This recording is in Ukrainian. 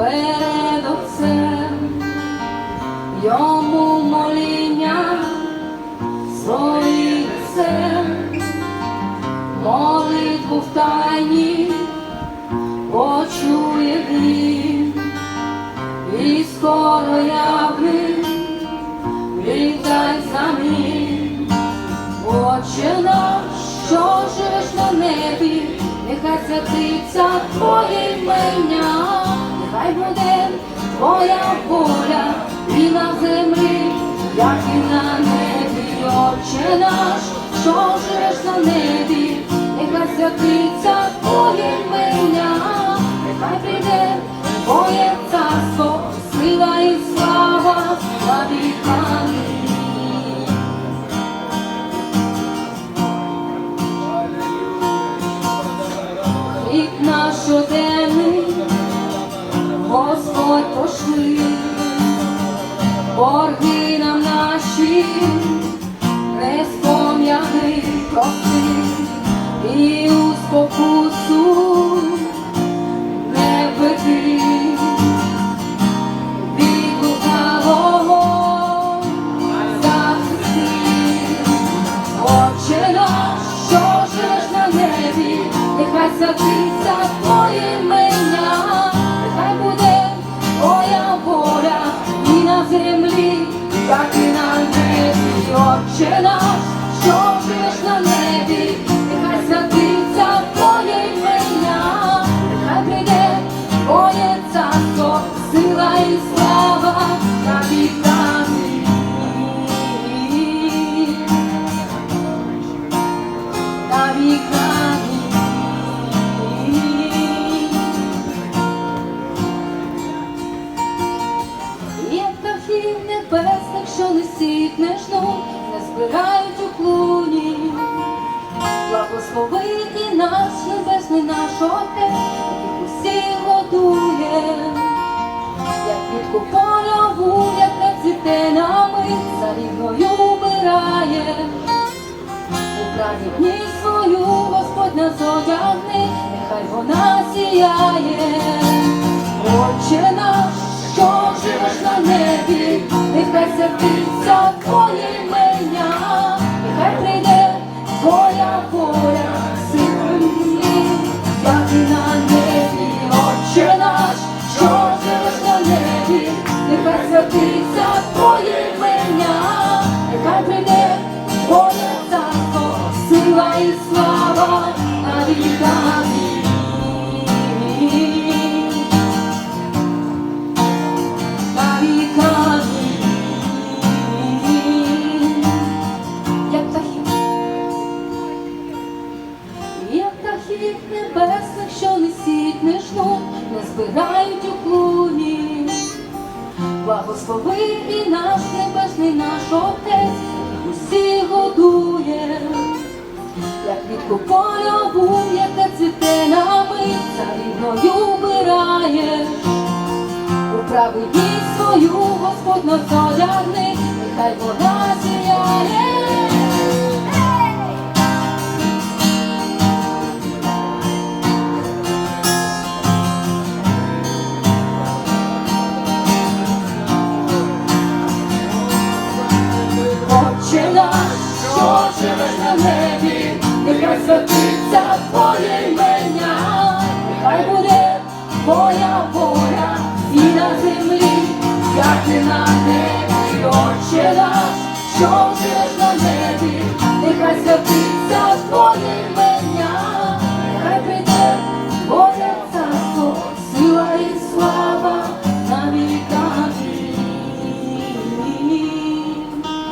перед Отцем, йому моління своїх сем, молитву в тайні почує він, і скоро явний літай за ним. Отче наш, що живеш на небі, нехай святиться Твоє імення, нехай буде Твоя воля і на землі, як і на небі, Отче наш, що живеш на небі, нехай святиться Твоє імення, нехай прийде Твоє царство, сила і слава на. Хліб наш щоденний, Пошли, борги нам наші, не спом'яни прости, і у наш, що живеш на небі, нехай святиться Твоє нехай прийде Твоє царство, сила і слава на віками. Збирають у клуні. Благослови і наш небесний наш Отець, який усіх годує, як квітку польову, яка цвіте на мить, за рівною вбирає. У праві дні свою Господь нас одягне, нехай вона сіяє. Отче наш, що живеш на небі, нехай святиться Твоє птахів, небесних, що не сіть, не жнуть, не збирають у клуні. Благослови і наш небесний наш Отець, усі годує, як квітку польову, У правий дні свою Господь нас одягне, нехай вона сіяє. Отче наш, що живеш на небі, нехай святиться Твоє імення, нехай буде Твоя воля ти на небі, Отче наш, що вже на небі, нехай святиться твоє ім'я.